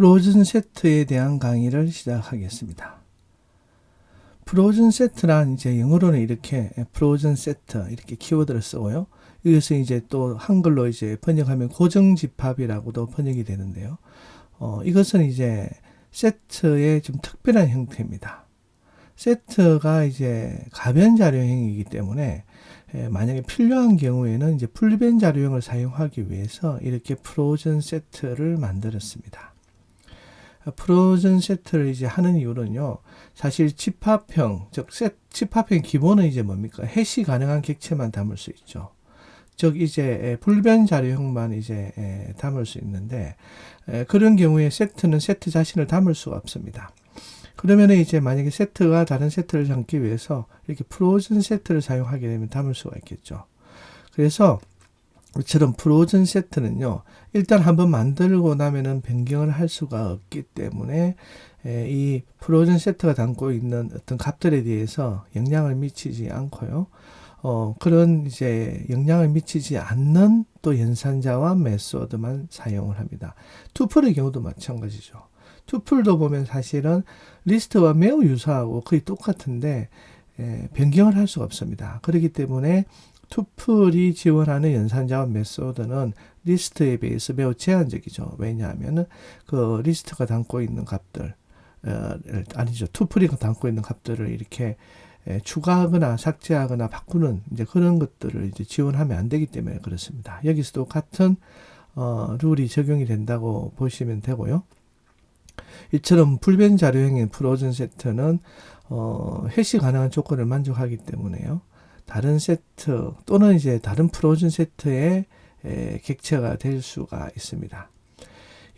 프로즌 세트에 대한 강의를 시작하겠습니다. 프로즌 세트란 이제 영어로는 이렇게 프로즌 세트 이렇게 키워드를 쓰고요. 이것을 이제 또 한글로 이제 번역하면 고정 집합이라고도 번역이 되는데요. 어, 이것은 이제 세트의 좀 특별한 형태입니다. 세트가 이제 가변 자료형이기 때문에 에, 만약에 필요한 경우에는 이제 풀변 자료형을 사용하기 위해서 이렇게 프로즌 세트를 만들었습니다. 프로즌 세트를 이제 하는 이유는요. 사실 집합형, 즉 세, 집합형 기본은 이제 뭡니까? 해시 가능한 객체만 담을 수 있죠. 즉 이제 불변 자료형만 이제 담을 수 있는데 그런 경우에 세트는 세트 자신을 담을 수가 없습니다. 그러면 이제 만약에 세트가 다른 세트를 담기 위해서 이렇게 프로즌 세트를 사용하게 되면 담을 수가 있겠죠. 그래서 이처럼 프로즌 세트는요, 일단 한번 만들고 나면은 변경을 할 수가 없기 때문에 이 프로즌 세트가 담고 있는 어떤 값들에 대해서 영향을 미치지 않고요. 어, 그런 이제 영향을 미치지 않는 또 연산자와 메소드만 사용을 합니다. 투플의 경우도 마찬가지죠. 투플도 보면 사실은 리스트와 매우 유사하고 거의 똑같은데 에, 변경을 할 수가 없습니다. 그렇기 때문에 투플이 지원하는 연산자와 메소드는 리스트에 비해서 매우 제한적이죠. 왜냐하면 그 리스트가 담고 있는 값들 어, 아니죠. 투플이 담고 있는 값들을 이렇게 에, 추가하거나 삭제하거나 바꾸는 이제 그런 것들을 이제 지원하면 안 되기 때문에 그렇습니다. 여기서도 같은 어, 룰이 적용이 된다고 보시면 되고요. 이처럼 불변 자료형인 프로즌 세트는 어, 해시 가능한 조건을 만족하기 때문에요. 다른 세트 또는 이제 다른 프로즌 세트의 에, 객체가 될 수가 있습니다.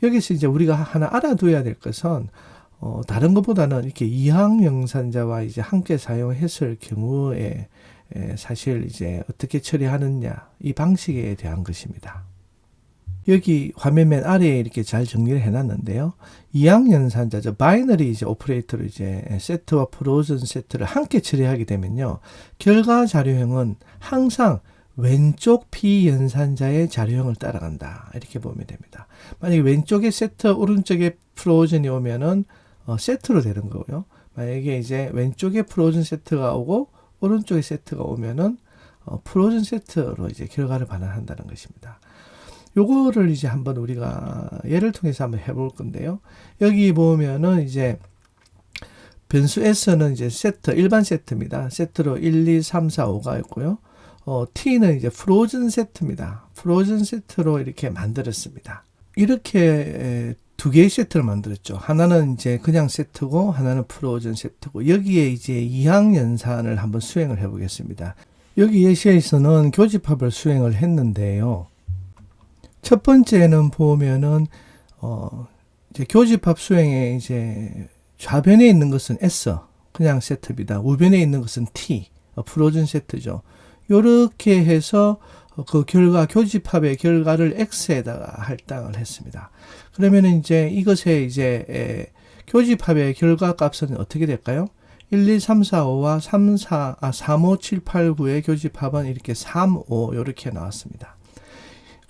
여기서 이제 우리가 하나 알아둬야 될 것은 어, 다른 것보다는 이렇게 이항 영산자와 이제 함께 사용했을 경우에 에, 사실 이제 어떻게 처리하느냐 이 방식에 대한 것입니다. 여기 화면 맨 아래에 이렇게 잘 정리를 해놨는데요. 이항연산자, 저 바이너리 이제 오퍼레이터로 이제 세트와 프로즌 세트를 함께 처리하게 되면요. 결과 자료형은 항상 왼쪽 비연산자의 자료형을 따라간다. 이렇게 보면 됩니다. 만약에 왼쪽에 세트, 오른쪽에 프로즌이 오면은 어, 세트로 되는 거고요. 만약에 이제 왼쪽에 프로즌 세트가 오고 오른쪽에 세트가 오면은 어, 프로즌 세트로 이제 결과를 반환한다는 것입니다. 요거를 이제 한번 우리가 예를 통해서 한번 해볼 건데요. 여기 보면은 이제 변수 S는 이제 세트, 일반 세트입니다. 세트로 1, 2, 3, 4, 5가 있고요. 어, T는 이제 프로즌 세트입니다. 프로즌 세트로 이렇게 만들었습니다. 이렇게 두 개의 세트를 만들었죠. 하나는 이제 그냥 세트고 하나는 프로즌 세트고 여기에 이제 이항 연산을 한번 수행을 해 보겠습니다. 여기 예시에서는 교집합을 수행을 했는데요. 첫 번째는 보면은 어 이제 교집합 수행에 이제 좌변에 있는 것은 S 그냥 세트입니다. 우변에 있는 것은 T 어, 프로즌 세트죠. 요렇게 해서 그 결과 교집합의 결과를 X에다가 할당을 했습니다. 그러면은 이제 이것의 이제 에, 교집합의 결과 값은 어떻게 될까요? 1, 2, 3, 4, 5와 3, 4, 아, 3, 5, 7, 8, 9의 교집합은 이렇게 3, 5 이렇게 나왔습니다.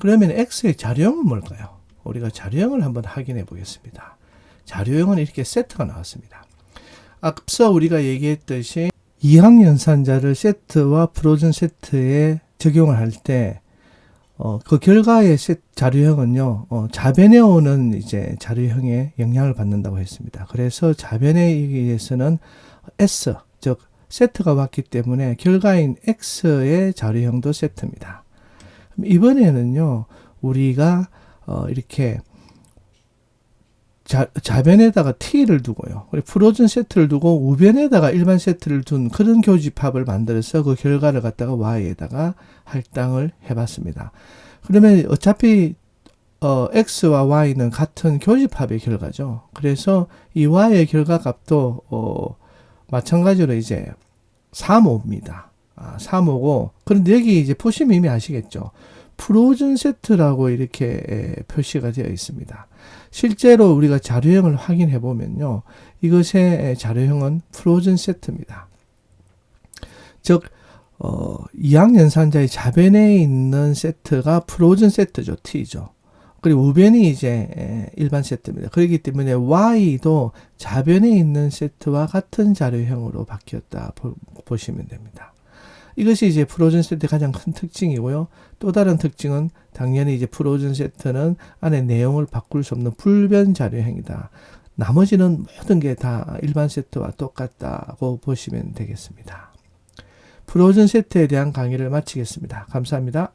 그러면 X의 자료형은 뭘까요? 우리가 자료형을 한번 확인해 보겠습니다. 자료형은 이렇게 세트가 나왔습니다. 앞서 우리가 얘기했듯이 이항연산자를 세트와 프로즌 세트에 적용을 할 때, 어, 그 결과의 세, 자료형은요, 어, 좌변에 오는 이제 자료형에 영향을 받는다고 했습니다. 그래서 좌변에 의해서는 S, 즉, 세트가 왔기 때문에 결과인 X의 자료형도 세트입니다. 이번에는요, 우리가 어, 이렇게 자, 좌변에다가 T를 두고요. 프로즌 세트를 두고 우변에다가 일반 세트를 둔 그런 교집합을 만들어서 그 결과를 갖다가 Y에다가 할당을 해봤습니다. 그러면 어차피 어, X와 Y는 같은 교집합의 결과죠. 그래서 이 Y의 결과 값도 어, 마찬가지로 이제 3, 5입니다. 아, 3호고 그런데 여기 이제 보시면 이미 아시겠죠. 프로즌 세트라고 이렇게 표시가 되어 있습니다. 실제로 우리가 자료형을 확인해 보면요. 이것의 자료형은 프로즌 세트입니다. 즉, 어, 이항연산자의 자변에 있는 세트가 프로즌 세트죠. T죠. 그리고 우변이 이제 에, 일반 세트입니다. 그렇기 때문에 Y도 좌변에 있는 세트와 같은 자료형으로 바뀌었다 보, 보시면 됩니다. 이것이 이제 프로즌 세트의 가장 큰 특징이고요. 또 다른 특징은 당연히 이제 프로즌 세트는 안에 내용을 바꿀 수 없는 불변 자료형이다. 나머지는 모든 게 다 일반 세트와 똑같다고 보시면 되겠습니다. 프로즌 세트에 대한 강의를 마치겠습니다. 감사합니다.